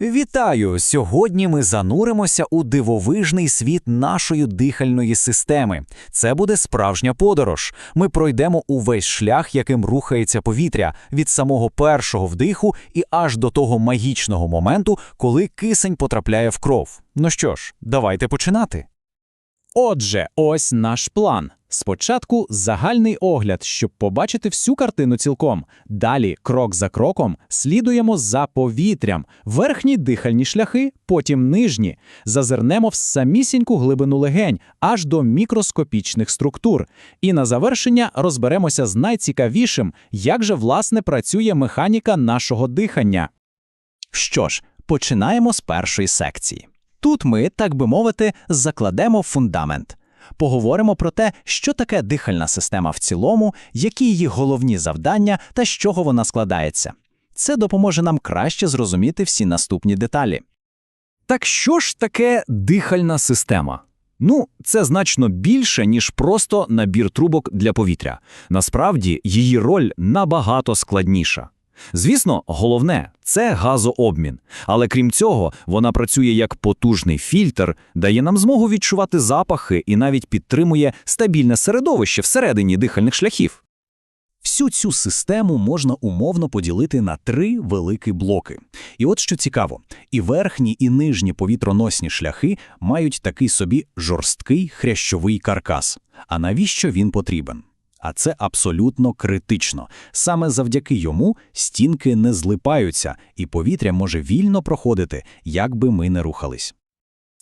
Вітаю! Сьогодні ми зануримося у дивовижний світ нашої дихальної системи. Це буде справжня подорож. Ми пройдемо увесь шлях, яким рухається повітря, від самого першого вдиху і аж до того магічного моменту, коли кисень потрапляє в кров. Ну що ж, давайте починати. Отже, ось наш план. Спочатку загальний огляд, щоб побачити всю картину цілком. Далі, крок за кроком, слідуємо за повітрям, верхні дихальні шляхи, потім нижні. Зазирнемо в самісіньку глибину легень, аж до мікроскопічних структур. І на завершення розберемося з найцікавішим, як же власне працює механіка нашого дихання. Що ж, починаємо з першої секції. Тут ми, так би мовити, закладемо фундамент. Поговоримо про те, що таке дихальна система в цілому, які її головні завдання та з чого вона складається. Це допоможе нам краще зрозуміти всі наступні деталі. Так що ж таке дихальна система? Ну, це значно більше, ніж просто набір трубок для повітря. Насправді, її роль набагато складніша. Звісно, головне це газообмін. Але крім цього, вона працює як потужний фільтр, дає нам змогу відчувати запахи і навіть підтримує стабільне середовище всередині дихальних шляхів. Всю цю систему можна умовно поділити на три великі блоки. І от що цікаво, і верхні, і нижні повітроносні шляхи мають такий собі жорсткий хрящовий каркас. А навіщо він потрібен? А це абсолютно критично. Саме завдяки йому стінки не злипаються, і повітря може вільно проходити, як би ми не рухались.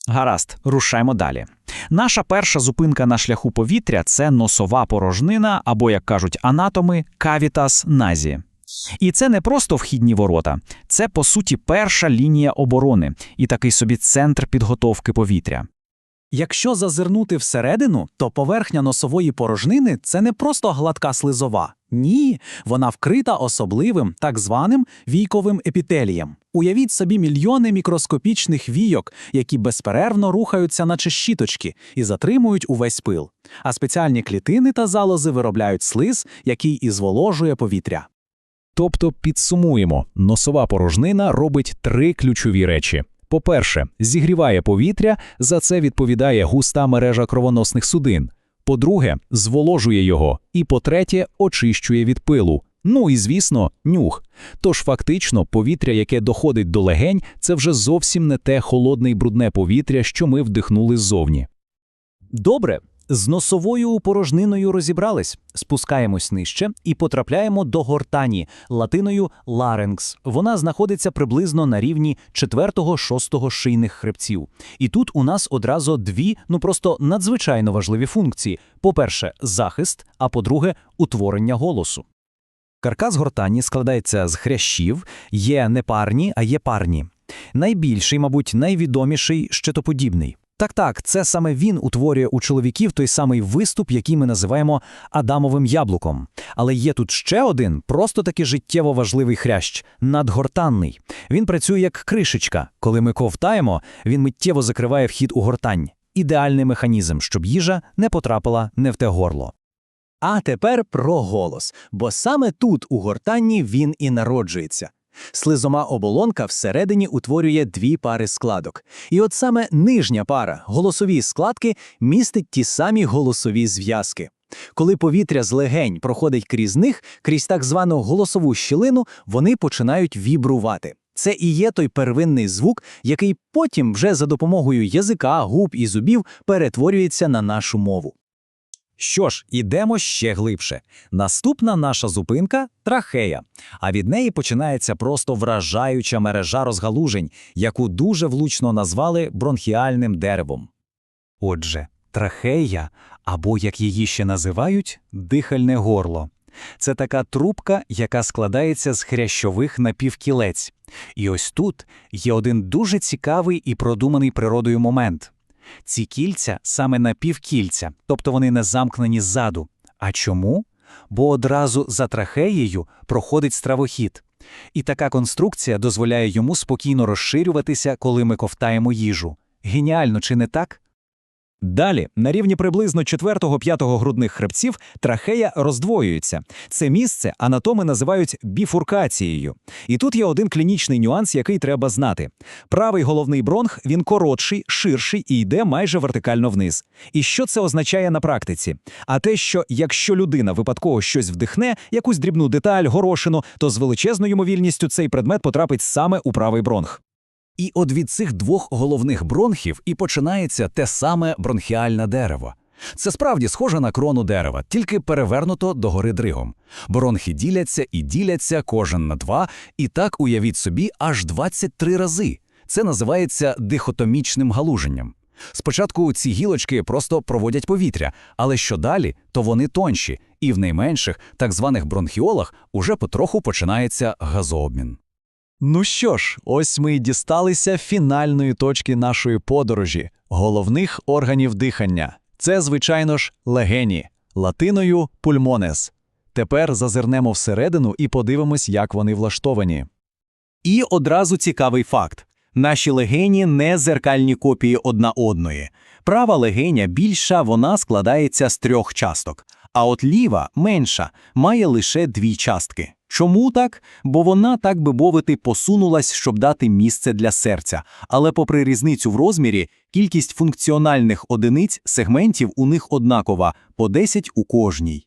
Гаразд, рушаймо далі. Наша перша зупинка на шляху повітря це носова порожнина, або, як кажуть анатоми, кавітас назі. І це не просто вхідні ворота, це по суті перша лінія оборони і такий собі центр підготовки повітря. Якщо зазирнути всередину, то поверхня носової порожнини це не просто гладка слизова. Ні, вона вкрита особливим так званим війковим епітелієм. Уявіть собі мільйони мікроскопічних війок, які безперервно рухаються, наче щіточки, і затримують увесь пил. А спеціальні клітини та залози виробляють слиз, який і зволожує повітря. Тобто, підсумуємо, носова порожнина робить три ключові речі. По-перше, зігріває повітря, за це відповідає густа мережа кровоносних судин. По-друге, зволожує його. І по-третє, очищує від пилу. Ну і звісно, нюх. Тож фактично, повітря, яке доходить до легень, це вже зовсім не те холодне й брудне повітря, що ми вдихнули ззовні. Добре, з носовою порожниною розібрались. Спускаємось нижче і потрапляємо до гортані, латиною ларенкс. Вона знаходиться приблизно на рівні 4-6 шийних хребців. І тут у нас одразу дві, ну просто надзвичайно важливі функції: по-перше, захист, а по-друге, утворення голосу. Каркас гортані складається з хрящів, є не парні, а є парні. Найбільший, мабуть, найвідоміший щитоподібний. Так, так, це саме він утворює у чоловіків той самий виступ, який ми називаємо Адамовим яблуком. Але є тут ще один, просто таки життєво важливий хрящ надгортанний. Він працює як кришечка. Коли ми ковтаємо, він миттєво закриває вхід у гортань. Ідеальний механізм, щоб їжа не потрапила не в те горло. А тепер про голос, бо саме тут у гортанні він і народжується. Слизома оболонка всередині утворює дві пари складок. І от саме нижня пара, голосові складки, містить ті самі голосові зв'язки. Коли повітря з легень проходить крізь них, крізь так звану голосову щілину, вони починають вібрувати. Це і є той первинний звук, який потім вже за допомогою язика, губ і зубів перетворюється на нашу мову. Що ж, ідемо ще глибше. Наступна наша зупинка трахея. А від неї починається просто вражаюча мережа розгалужень, яку дуже влучно назвали бронхіальним деревом. Отже, трахея, або як її ще називають, дихальне горло. Це така трубка, яка складається з хрящових напівкілець. І ось тут є один дуже цікавий і продуманий природою момент. Ці кільця саме напівкільця, тобто вони не замкнені ззаду. А чому? Бо одразу за трахеєю проходить стравохід. І така конструкція дозволяє йому спокійно розширюватися, коли ми ковтаємо їжу. Геніально, чи не так? Далі, на рівні приблизно 4-5 грудних хребців, трахея роздвоюється. Це місце анатоми називають біфуркацією. І тут є один клінічний нюанс, який треба знати. Правий головний бронх він коротший, ширший і йде майже вертикально вниз. І що це означає на практиці? А те, що якщо людина випадково щось вдихне, якусь дрібну деталь, горошину, то з величезною ймовірністю цей предмет потрапить саме у правий бронх. І от від цих двох головних бронхів і починається те саме бронхіальне дерево. Це справді схоже на крону дерева, тільки перевернуто догори дригом. Бронхи діляться і діляться кожен на два, і так уявіть собі аж 23 рази. Це називається дихотомічним галуженням. Спочатку ці гілочки просто проводять повітря, але що далі, то вони тонші, і в найменших, так званих бронхіолах, уже потроху починається газообмін. Ну що ж, ось ми й дісталися фінальної точки нашої подорожі головних органів дихання. Це, звичайно ж, легені, латиною пульмонес. Тепер зазирнемо всередину і подивимось, як вони влаштовані. І одразу цікавий факт. Наші легені не зеркальні копії одна одної. Права легеня більша, вона складається з трьох часток, а от ліва менша, має лише дві частки. Чому так? Бо вона, так би мовити, посунулась, щоб дати місце для серця. Але попри різницю в розмірі, кількість функціональних одиниць сегментів у них однакова по 10 у кожній.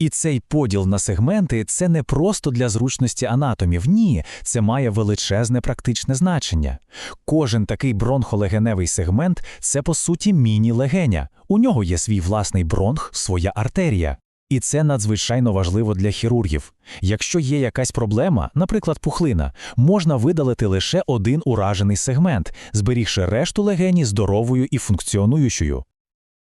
І цей поділ на сегменти це не просто для зручності анатомів. Ні, це має величезне практичне значення. Кожен такий бронхолегеневий сегмент це по суті міні-легеня. У нього є свій власний бронх, своя артерія. І це надзвичайно важливо для хірургів. Якщо є якась проблема, наприклад, пухлина, можна видалити лише один уражений сегмент, зберігши решту легені здоровою і функціонуючою.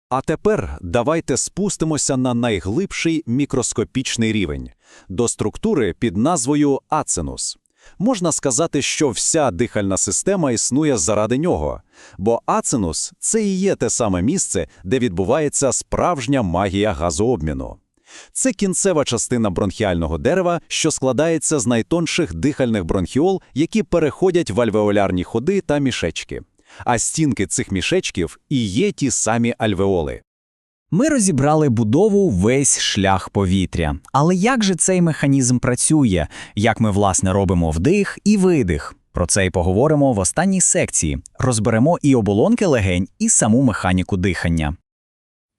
А тепер давайте спустимося на найглибший мікроскопічний рівень до структури під назвою ацинус. Можна сказати, що вся дихальна система існує заради нього, бо ацинус це і є те саме місце, де відбувається справжня магія газообміну. Це кінцева частина бронхіального дерева, що складається з найтонших дихальних бронхіол, які переходять в альвеолярні ходи та мішечки. А стінки цих мішечків і є ті самі альвеоли. Ми розібрали будову весь шлях повітря. Але як же цей механізм працює? Як ми, власне, робимо вдих і видих? Про це й поговоримо в останній секції. Розберемо і оболонки легень, і саму механіку дихання.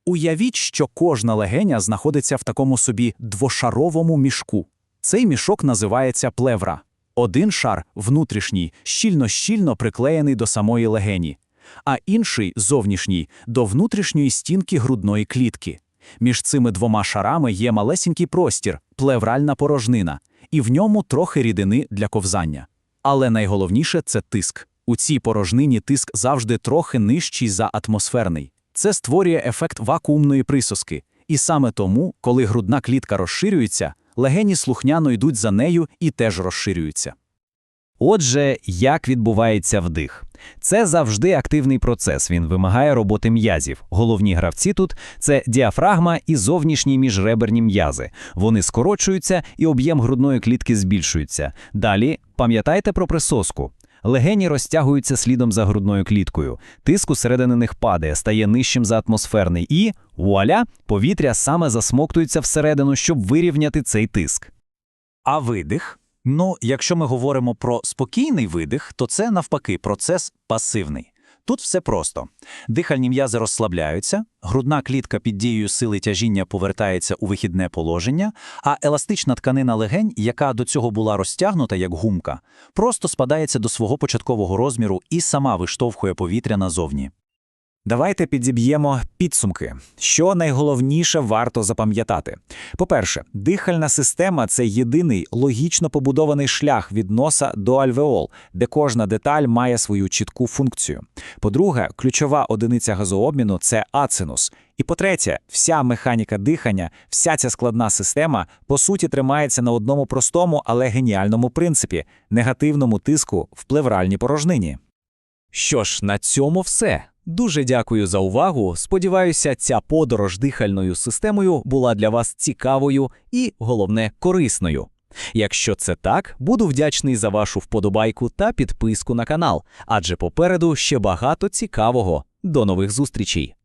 Уявіть, що кожна легеня знаходиться в такому собі двошаровому мішку. Цей мішок називається плевра. Один шар внутрішній, щільно-щільно приклеєний до самої легені, а інший зовнішній до внутрішньої стінки грудної клітки. Між цими двома шарами є малесенький простір, плевральна порожнина, і в ньому трохи рідини для ковзання. Але найголовніше це тиск. У цій порожнині тиск завжди трохи нижчий за атмосферний. Це створює ефект вакуумної присоски. І саме тому, коли грудна клітка розширюється, легені слухняно йдуть за нею і теж розширюються. Отже, як відбувається вдих? Це завжди активний процес, він вимагає роботи м'язів. Головні гравці тут це діафрагма і зовнішні міжреберні м'язи. Вони скорочуються і об'єм грудної клітки збільшується. Далі пам'ятайте про присоску. Легені розтягуються слідом за грудною кліткою. Тиск усередини них падає, стає нижчим за атмосферний, і вуаля, повітря саме засмоктується всередину, щоб вирівняти цей тиск. А видих? Ну, якщо ми говоримо про спокійний видих, то це навпаки процес пасивний. Тут все просто. Дихальні м'язи розслабляються, грудна клітка під дією сили тяжіння повертається у вихідне положення, а еластична тканина легень, яка до цього була розтягнута як гумка, просто спадається до свого початкового розміру і сама виштовхує повітря назовні. Давайте підіб'ємо підсумки. Що найголовніше варто запам'ятати. По-перше, дихальна система це єдиний логічно побудований шлях від носа до альвеол, де кожна деталь має свою чітку функцію. По-друге, ключова одиниця газообміну це ацинус. І по-третє, вся механіка дихання, вся ця складна система по суті тримається на одному простому, але геніальному принципі негативному тиску в плевральній порожнині. Що ж, на цьому все. Дуже дякую за увагу. Сподіваюся, ця подорож дихальною системою була для вас цікавою і, головне, корисною. Якщо це так, буду вдячний за вашу вподобайку та підписку на канал, адже попереду ще багато цікавого. До нових зустрічей!